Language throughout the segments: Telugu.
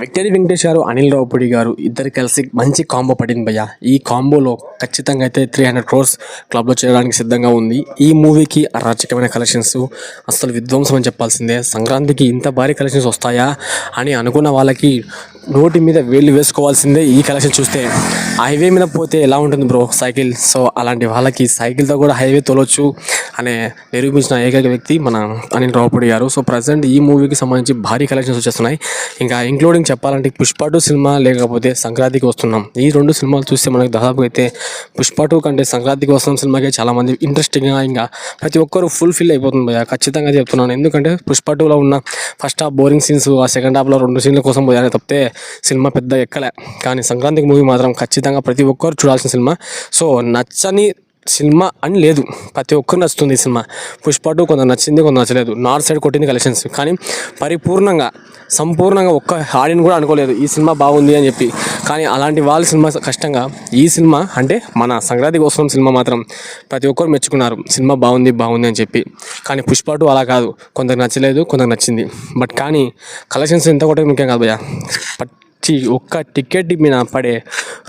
విక్టరీ వెంకటేష్ గారు అనిల్ రావుపూడి గారు ఇద్దరు కలిసి మంచి కాంబో పడింది భయ్య. ఈ కాంబోలో ఖచ్చితంగా అయితే త్రీ హండ్రెడ్ క్రోర్స్ క్లబ్లో చేరడానికి సిద్ధంగా ఉంది. ఈ మూవీకి అరాచకమైన కలెక్షన్స్ అసలు విధ్వంసం అని చెప్పాల్సిందే. సంక్రాంతికి ఇంత భారీ కలెక్షన్స్ వస్తాయా అని అనుకున్న వాళ్ళకి నోటి మీద వేళ్ళు వేసుకోవాల్సిందే ఈ కలెక్షన్ చూస్తే. హైవే మీద పోతే ఎలా ఉంటుంది బ్రో సైకిల్? సో అలాంటి వాళ్ళకి సైకిల్తో కూడా హైవే తోలొచ్చు అనే నిరూపించిన ఏకైక వ్యక్తి మన అనిల్ రావుపూడి గారు. సో ప్రజెంట్ ఈ మూవీకి సంబంధించి భారీ కలెక్షన్స్ వచ్చేస్తున్నాయి. ఇంకా ఇంక్లూడింగ్ చెప్పాలంటే పుష్ప టూ సినిమా లేకపోతే సంక్రాంతికి వస్తున్నాం ఈ రెండు సినిమాలు చూస్తే మనకు దాదాపు అయితే పుష్ప టూ కంటే సంక్రాంతికి వస్తున్న సినిమాకి చాలామంది ఇంట్రెస్టింగ్గా ఇంకా ప్రతి ఒక్కరు ఫుల్ ఫిల్ అయిపోతుంది భయ ఖచ్చితంగా చెప్తున్నాను. ఎందుకంటే పుష్ప టూలో ఉన్న ఫస్ట్ హాఫ్ బోరింగ్ సీన్స్ ఆ సెకండ్ హాఫ్లో రెండు సీన్ల కోసం పోయాలి తప్పితే సినిమా పెద్ద ఎక్కలే. కానీ సంక్రాంతికి మూవీ మాత్రం ఖచ్చితంగా ప్రతి ఒక్కరు చూడాల్సిన సినిమా. సో నచ్చని సినిమా అని లేదు. ప్రతి ఒక్కరు నచ్చుతుంది ఈ సినిమా. పుష్ప టూ కొంత నచ్చింది కొంత నచ్చలేదు. నార్త్ సైడ్ కొట్టింది కలెక్షన్స్. కానీ పరిపూర్ణంగా సంపూర్ణంగా ఒక్క ఆడిని కూడా అనుకోలేదు. ఈ సినిమా బాగుంది అని చెప్పి. కానీ అలాంటి వాళ్ళ సినిమా కష్టంగా ఈ సినిమా అంటే మన సంక్రాంతి కోసం సినిమా మాత్రం ప్రతి ఒక్కరు మెచ్చుకున్నారు. సినిమా బాగుంది బాగుంది అని చెప్పి. కానీ పుష్ప టూ అలా కాదు. కొందరికి నచ్చలేదు కొందరికి నచ్చింది. బట్ కానీ కలెక్షన్స్ ఎంత కొట్టే ముఖ్యం కాదు భయ్యా. ఒక్క టికెట్ మీద పడే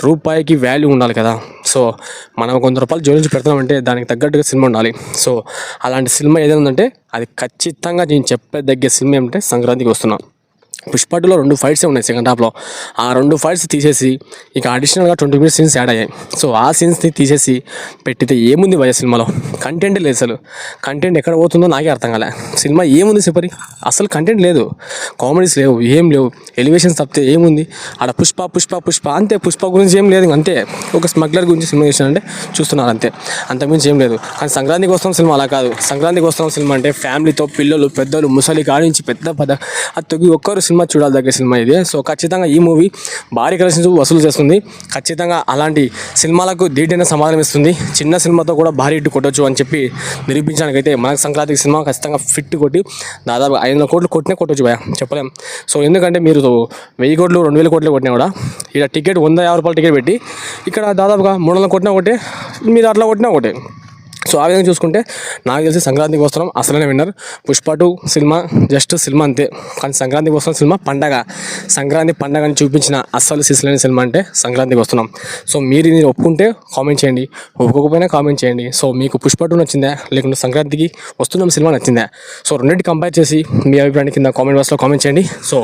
రూపాయికి వాల్యూ ఉండాలి కదా. సో మనం కొంత రూపాయలు జోడించి పెడతామంటే దానికి తగ్గట్టుగా సినిమా ఉండాలి. సో అలాంటి సినిమా ఏదైనా ఉందంటే అది ఖచ్చితంగా నేను చెప్పే దగ్గర సినిమా ఏమంటే సంక్రాంతికి వస్తున్నాం. పుష్పటులో రెండు ఫైట్సే ఉన్నాయి సెకండ్ హాఫ్లో ఆ రెండు ఫైట్స్ తీసేసి ఇక అడిషనల్గా ట్వంటీ మినిట్స్ సీన్స్ యాడ్ అయ్యాయి. సో ఆ సీన్స్ని తీసేసి పెట్టితే ఏముంది భయ సినిమాలో? కంటెంట్ లేదు అసలు. కంటెంట్ ఎక్కడ పోతుందో నాకే అర్థం కాలే. సినిమా ఏముంది సిపరి? అసలు కంటెంట్ లేదు. కామెడీస్ లేవు ఏం లేవు. ఎలివేషన్స్ తప్పితే ఏముంది? ఆడ పుష్ప పుష్ప పుష్ప అంతే. పుష్ప గురించి ఏం లేదు అంతే. ఒక స్మగ్లర్ గురించి సినిమా చేసినంటే చూస్తున్నారు అంతే. అంతకుమించి ఏం లేదు. కానీ సంక్రాంతికి వస్తాం సినిమా అలా కాదు. సంక్రాంతికి వస్తాం సినిమా అంటే ఫ్యామిలీతో పిల్లలు పెద్దలు ముసలి కాడించి పెద్ద పద. అది తొగి ఒక్కరు సినిమా చూడాలి దగ్గర సినిమా ఇది. సో ఖచ్చితంగా ఈ మూవీ భారీ కలెక్షన్స్ వసూలు చేస్తుంది. ఖచ్చితంగా అలాంటి సినిమాలకు ధీటైన సమాధానం ఇస్తుంది. చిన్న సినిమాతో కూడా భారీ హిట్ కొట్టొచ్చు అని చెప్పి నిరూపించడానికైతే మనకు సంక్రాంతికి సినిమా ఖచ్చితంగా ఫిట్ కొట్టి దాదాపు ఐదు వందల కోట్లు కొట్టినా కొట్టొచ్చు భయ చెప్పలేం. సో ఎందుకంటే మీరు వెయ్యి కోట్లు రెండు వేల కోట్లు కొట్టినా కూడా ఇక్కడ టికెట్ వంద యాభై రూపాయల టికెట్ పెట్టి ఇక్కడ దాదాపుగా మూడు వందలు కొట్టినా ఒకటే మీరు అట్లా కొట్టినా ఒకటే సో ఆ విధంగా చూసుకుంటే నాకు తెలిసి సంక్రాంతికి వస్తున్నాం అసలనే winner Pushpa two cinema just cinema అంతే. కానీ సంక్రాంతికి వస్తున్న సినిమా పండగ. సంక్రాంతి పండగని చూపించిన అస్సలు సిసలైన సినిమా అంటే సంక్రాంతికి వస్తున్నాం సో మీరు ఇది ఒప్పుకుంటే కామెంట్ చేయండి. ఒప్పుకోకపోయినా కామెంట్ చేయండి. సో మీకు పుష్ప టూ నచ్చిందా? లేకుంటే సంక్రాంతికి వస్తున్న సినిమా నచ్చిందా? సో రెండింటి కంపేర్ చేసి మీ అభిప్రాయాన్ని కింద కామెంట్ బాక్స్లో కామెంట్ చేయండి. సో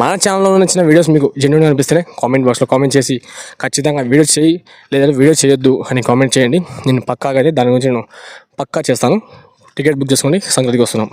మన ఛానల్లో నచ్చిన వీడియోస్ మీకు జెన్యున్ అనిపిస్తేనే కామెంట్ బాక్స్లో కామెంట్ చేసి ఖచ్చితంగా వీడియో చేయి లేదా వీడియో చేయొద్దు అని కామెంట్ చేయండి. నేను పక్కాగా అయితే దాని గురించి నేను పక్కా చేస్తాను. టికెట్ బుక్ చేసుకోండి. సంగతికి వస్తున్నాం.